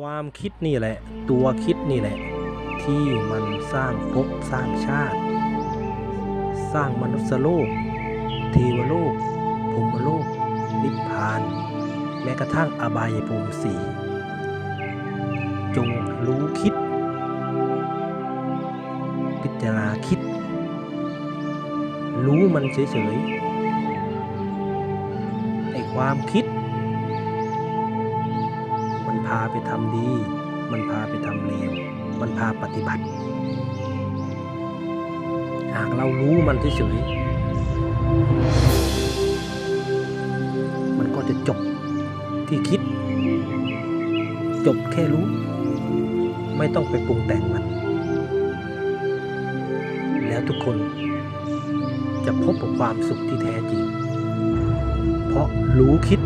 ความคิดนี่แหละ ตัวคิดนี่แหละ ที่มันสร้างภพสร้างชาติ สร้างมนุษยโลก เทวโลกพรหมโลก นิพพาน แม้กระทั่งอบายภูมิสีจงรู้คิด พิจารณาคิด รู้มันเฉยๆไอความคิด พาไปทำดี มันพาไปทำเลว มันพาปฏิบัติ หากเรารู้มันเฉยๆมันก็จะจบที่คิด จบแค่รู้ ไม่ต้องไปปรุงแต่งมัน แล้วทุกคนจะพบกับความสุขที่แท้จริง เพราะรู้คิด